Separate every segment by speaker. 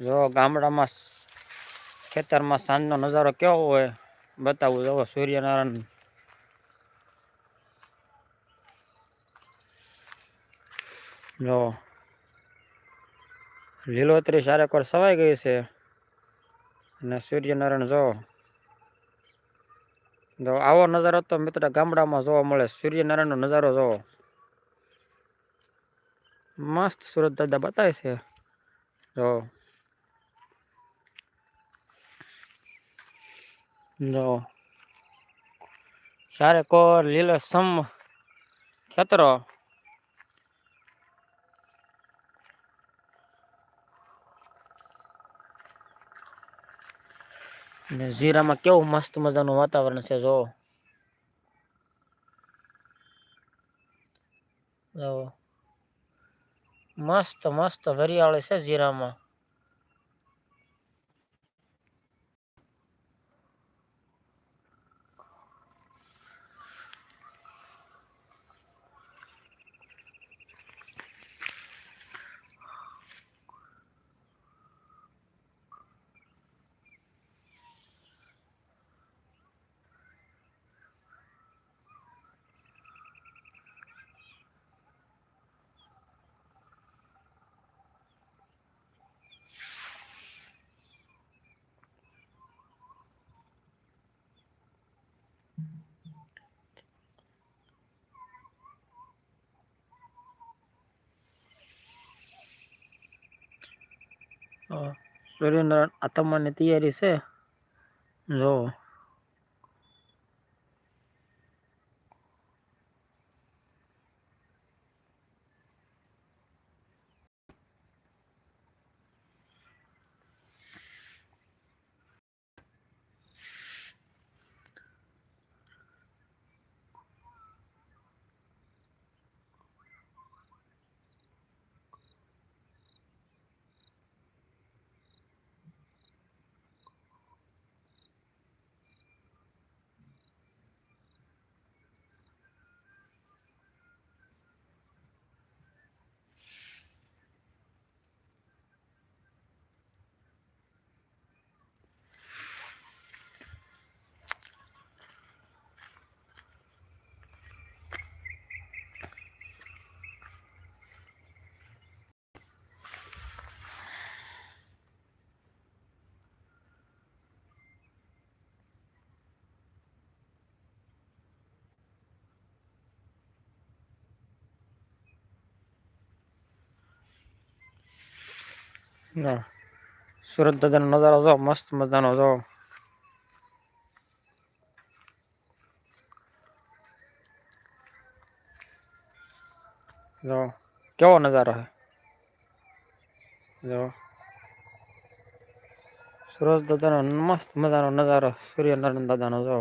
Speaker 1: જો ગામડામાં ખેતરમાં સાંજનો નજારો કેવો હોય, બતાવું. જો સૂર્યનારાયણ. જો. લીલોતરી સારેકવાર સવાઈ ગઈ છે. અને સૂર્યનારાયણ જો. જો આવો નજારો તો મિત્ર ગામડામાં જોવા મળે. સૂર્યનારાયણનો નજારો જોવો મસ્ત સુરત દાદા બતાવે છે. જો. જો. સારે કોર લીલો સમ ખેતરો. ને જીરામાં કેવું મસ્ત મજાનું વાતાવરણ છે, જો. જો. મસ્ત મસ્ત હરિયાળી છે જીરામાં સૂર્યનારાયણ આતમવાની તૈયારી છે. જો ના સુરત દાદાનો નજારો જો મસ્ત મજાનો જો જો કેવો નજારો હે જો સુરત દાદાનો મસ્ત મજાનો નજારો સૂર્યનારાયણ દાદાનો જો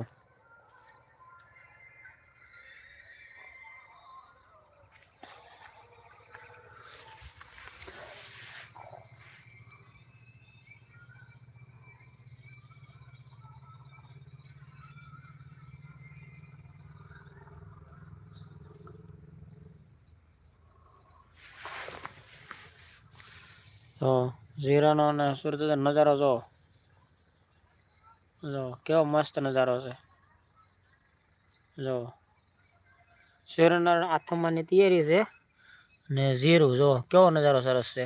Speaker 1: જો ઝીરાનો અને સુરત નજારો જો જો કેવો મસ્ત નજારો છે. જો સૂર્યનારાયણ આથમવાની તૈયારી છે ને ઝીરું જો કેવો નજારો સરસ છે.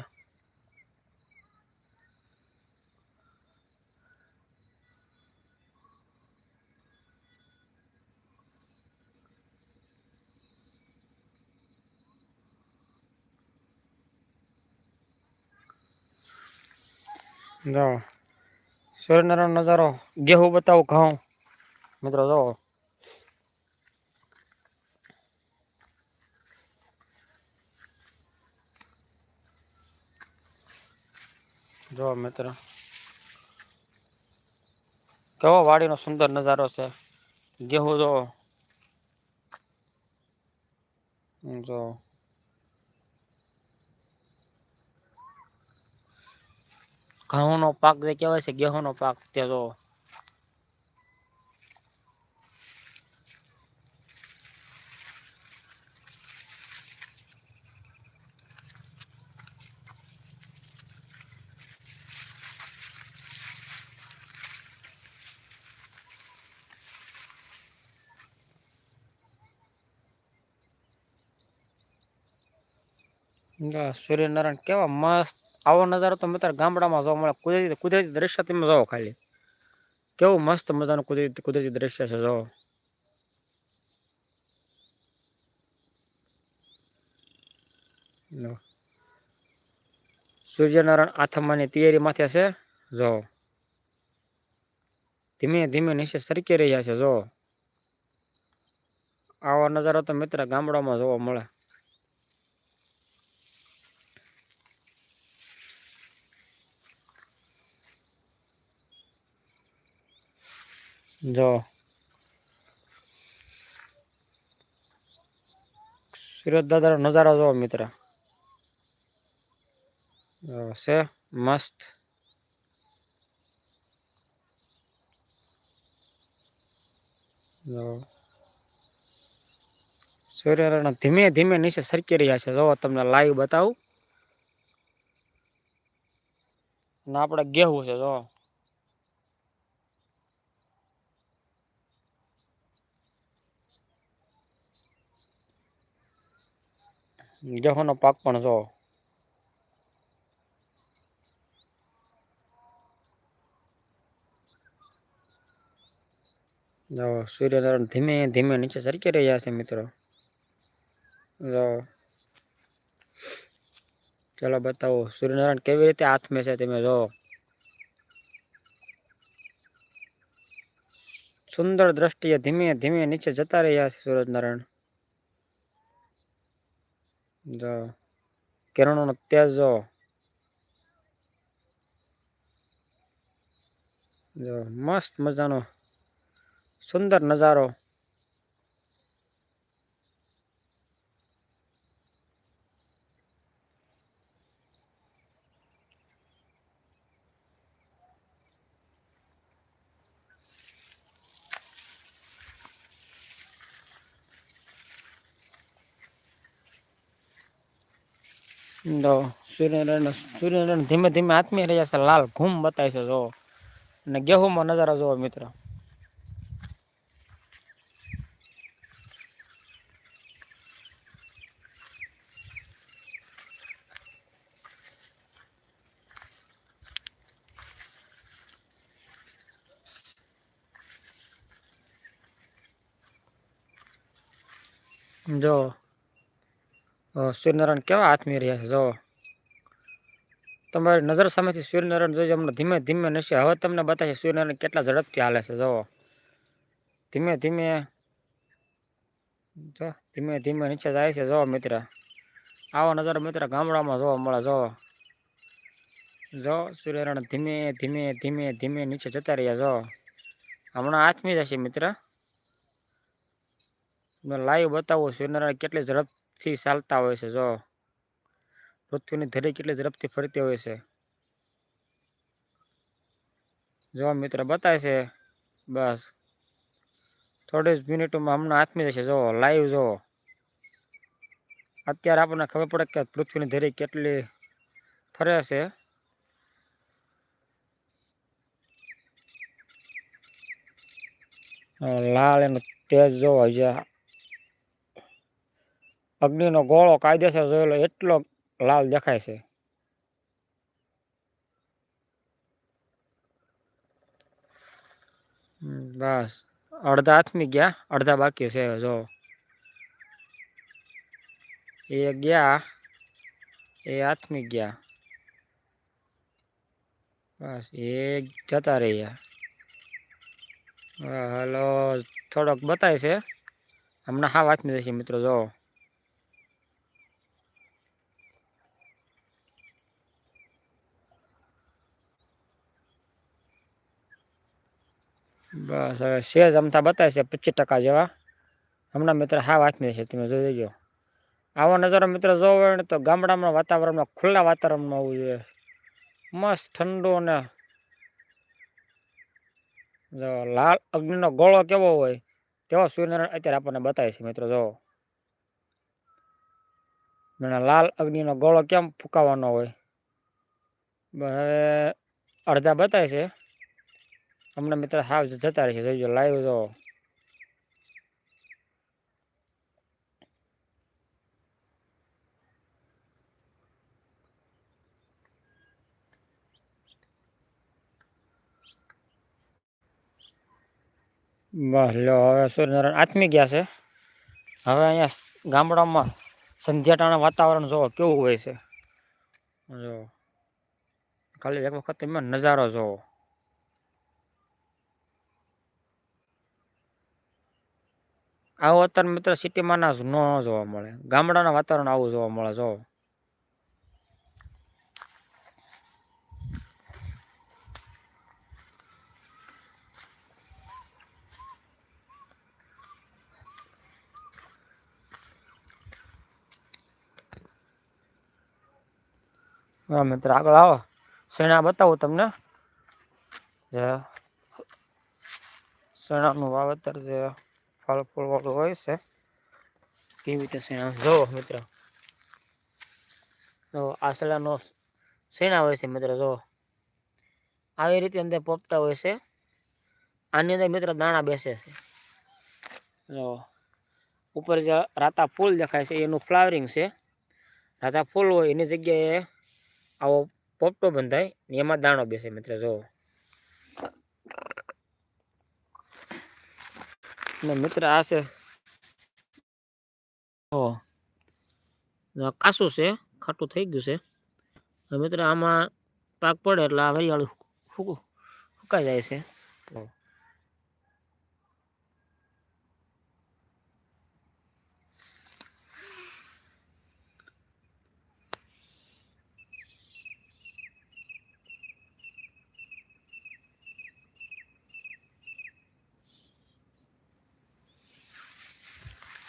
Speaker 1: જો સૂર્યનારાયણ નજારો ગેહું બતાવું ઘઉં. મિત્રો જો જો મિત્ર. કેવો વાડીનો સુંદર નજારો છે. ગેહું જો જો ઘઉંનો પાક જે કહેવાય છે ગેહુંનો પાક તે તો સૂર્યનારાયણ કેવા મસ્ત આવો નજારો તો મિત્ર ગામડામાં જોવા મળે. કુદરતી કુદરતી દ્રશ્ય તમે જોવો ખાલી. કેવું મસ્ત મજાનું કુદરતી કુદરતી દ્રશ્ય છે, જોવો. સૂર્યનારાયણ આથમવાની તૈયારી માથે છે જો ધીમે ધીમે નીચે સરકી રહ્યા છે જો આવો નજારો તો મિત્ર ગામડામાં જોવા મળે. જો. સુરત દાદાનો નજારો જોવો, મિત્ર. છે, મસ્ત. સૂર્યનારાયણ ધીમે ધીમે નીચે સરકી રહ્યા છે. જો તમને લાઈવ બતાવું. અને આપણે ગેહું છે જો ગેહુંનો પાક પણ જો જો સૂર્યનારાયણ ધીમે ધીમે નીચે સરકી રહ્યા છે મિત્રો જો ચલો બતાવો સૂર્યનારાયણ કેવી રીતે હાથમે છે તમે જો સુંદર દ્રષ્ટિએ ધીમે ધીમે નીચે જતા રહ્યા છે સૂરજનારાયણ જો કિરણોનો તેજ જો જો મસ્ત મજાનો સુંદર નજારો જો સૂર્યનારાયણ સૂર્યનારાયણ ધીમે ધીમે આત્મીય રહ્યા છે, લાલ ઘૂમ બતાવે છે, જો. અને ગેહુમાં નજારો જોવો, મિત્રો. જો. સૂર્યનારાયણ કેવા હાથમી રહ્યા છે? જો તમારી નજર સામેથી સૂર્યનારાયણ જોઈ અમને ધીમે ધીમે નશે. હવે તમને બતાવશે સૂર્યનારાયણ કેટલા ઝડપથી હાલે છે. જુઓ. ધીમે ધીમે જો, ધીમે ધીમે નીચે જાય છે. જુઓ મિત્ર. આવો નજારો મિત્ર ગામડામાં જોવા મળે. જો જો સૂર્યનારાયણ ધીમે ધીમે ધીમે ધીમે નીચે જતા રહ્યા. જો હમણાં હાથમી જશે મિત્ર. લાઈવ બતાવો સૂર્યનારાયણ કેટલી ઝડપથી ચાલતા હોય છે, જો. પૃથ્વીની ધરી કેટલી ઝડપથી ફરતી હોય છે. જો મિત્ર બતાવે છે, બસ. થોડી જ મિનિટોમાં હમણાં આથમી જશે, જો. લાઈવ જો. અત્યારે આપણને ખબર પડે કે પૃથ્વીની ધરી કેટલી ફરે છે. લાલ એનો તેજ જોવો અગ્નિનો ગોળો કાયદેસર જોયેલો એટલો લાલ દેખાય છે. બસ. અડધા હાથમી ગયા, અડધા બાકી છે, જો. એ ગયા, એ હાથમી ગયા. બસ, એ જતા રહ્યા. હલો, થોડોક બતાય છે. હમણાં હા વાતમી જશે મિત્રો, જો. બસ હવે સેજ અમથા બતાવે છે પચીસ ટકા જેવા. હમણાં મિત્ર હા વાતમી છે, તમે જોઈ દેજો આવો નજારો મિત્ર જોવો હોય ને તો ગામડામાં વાતાવરણમાં, ખુલ્લા વાતાવરણમાં આવવું જોઈએ. મસ્ત ઠંડુ અને જો લાલ અગ્નિનો ગોળો કેવો હોય, તેવો સૂર્યનારાયણ અત્યારે આપણને બતાવે છે મિત્રો જો લાલ અગ્નિનો ગોળો કેમ ફૂંકાવાનો હોય? હવે અડધા બતાવે છે. હમણાં મિત્ર હાવ જતા રહેશે જોઈજો લાઈવ જો બસ, લો, હવે સૂર્યનારાયણ આત્મી ગયા છે. હવે અહીંયા ગામડામાં સંધ્યાટાણા વાતાવરણ જોવો કેવું હોય છે. જો, ખાલી એક વખત એમાં નજારો જોવો આવું અત્યારે મિત્ર સિટીમાં ના ન જોવા મળે ગામડાના વાતાવરણ આવું જોવા મળે જો હા મિત્ર આગળ આવો શેણા બતાવું તમને જે શેણાનું વાવેતર જે ફળ ફૂલ વાળું હોય છે. કેવી રીતે શેણા જુઓ મિત્ર. તો આ શેણાનો શેણા હોય છે મિત્ર, જો. આવી રીતે અંદર પોપટા હોય છે. આની અંદર મિત્ર દાણા બેસે છે. જો. ઉપર જે રાતા ફૂલ દેખાય છે, એનું ફ્લાવરિંગ છે. રાતા ફૂલ હોય એની જગ્યાએ આવો પોપટો બંધાય ને એમાં દાણો બેસે મિત્ર, જો. ને મિત્ર આ છે. ઓ. કાસું છે, ખાટું થઈ ગયું છે. મિત્ર આમાં પાક પડે એટલે આ વરિયાળી ફૂકું ફૂકાઈ જાય છે.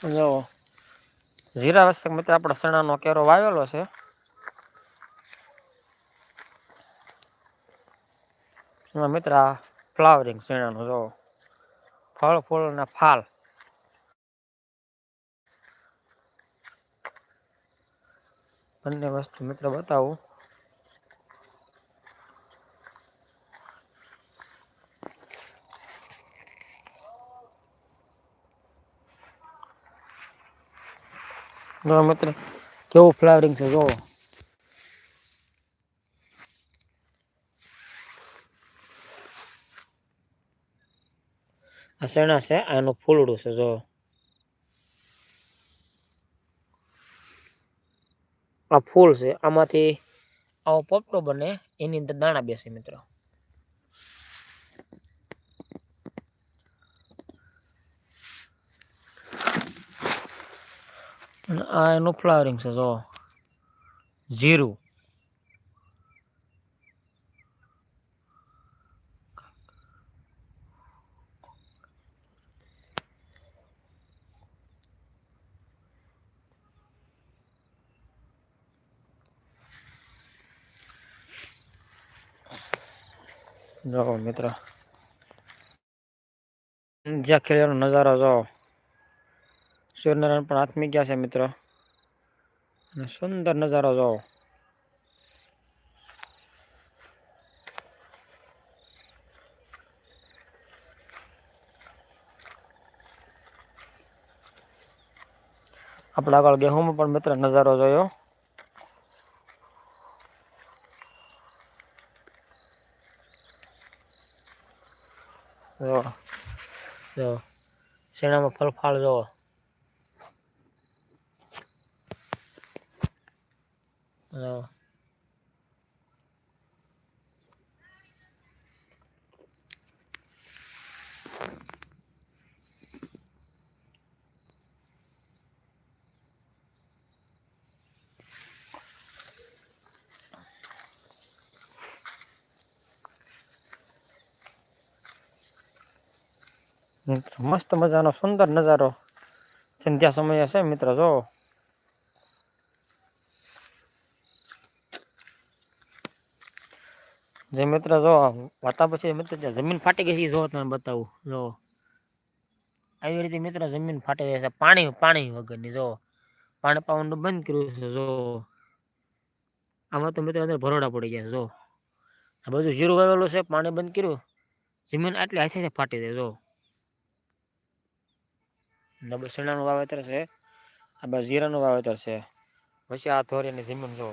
Speaker 1: જો. જીરા વસ્તક મિત્ર આપણે ચણાનો કેરો વાવેલો છે મિત્ર ફ્લાવરિંગ શેણાનું જો, ફળ, ફૂલ અને ફાલ બંને વસ્તુ મિત્ર બતાવું જો મિત્ર કેવું ફ્લાવરિંગ છે જો આ શેણા છે? આનું ફૂલડું છે જો આ ફૂલ છે, આમાંથી આવો પોપટો બને, એની અંદર દાણા બેસે, મિત્રો. અને આ એનું ફ્લાવરિંગ છે જો જીરું જો મિત્ર જ્યાં ખેડવાનો નજારો જો સૂર્યનારાયણ પણ આથમી ગયા છે મિત્ર અને સુંદર નજારો જો આપણે આગળ ગેહુંમાં પણ મિત્ર નજારો જોયો જો જો શેણામાં ફળફાળ જો જો મિત્ર, મસ્ત મજાનો સુંદર નજારો સંધ્યા સમયે છે મિત્ર, જો. જે મિત્ર, જો, વાતા પછી મિત્ર જમીન ફાટી ગઈ છે, જો તમે બતાવું, જો. આવી રીતે મિત્ર, જમીન ફાટી જાય છે, પાણી પાણી વગરની, જો. પાણી પાવાનું બંધ કર્યું છે, જો. આમાં તો મિત્ર અંદર ભરોડા પડી ગયા જો. આ બધું જીરું વાવેલું છે, પાણી બંધ કર્યું. જમીન આટલી હાથે ફાટી જાય, જો. ડબલ શેણાનું વાવેતર છે. આ બસ જીરાનું વાવેતર છે. પછી આ ધોરીની જમીન જો